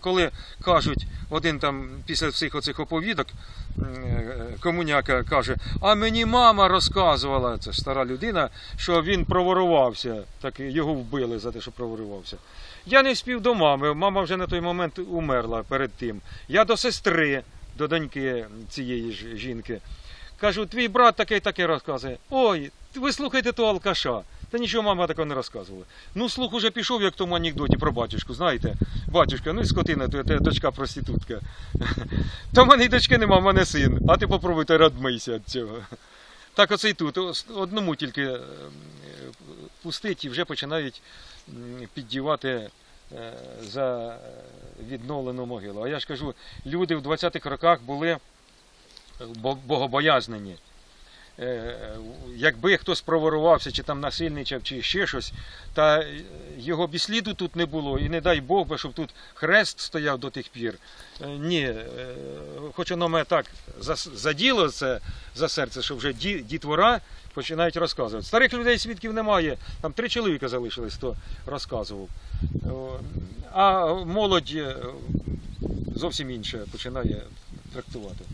Коли кажуть, один там після всіх оцих оповідок, е, комуняка каже, а мені мама розказувала, це стара людина, що він проворувався, так його вбили за те, що проворувався. Я не вспів до мами, мама вже на той момент умерла перед тим. Я до сестри, до доньки цієї ж жінки. Кажу, твій брат такий таке розказує. Ой, ви слухайте того алкаша. Та нічого мама такого не розказувала. Ну, слух уже пішов, як в тому анекдоті про батюшку, знаєте. Батюшка, ну і скотина, то я дочка проститутка. То в мене й дочки нема, в мене син. А ти попробуй та радмийся від цього. Так оце й тут. Одному тільки е, пустить і вже починають піддівати е, за відновлену могилу. А я ж кажу, люди в 20-х роках були е, богобоязнені. Е, Якби хтось проворувався, чи там насильничав, чи ще щось, та е, його б сліду тут не було, і не дай Бог, би, щоб тут хрест стояв до тих пір. Е, Ні, е, хоч воно мене так заділо це за серце, що вже дітвора починають розказувати. Старих людей свідків немає, там три чоловіка залишились, хто розказував. А молодь е, зовсім інше починає трактувати.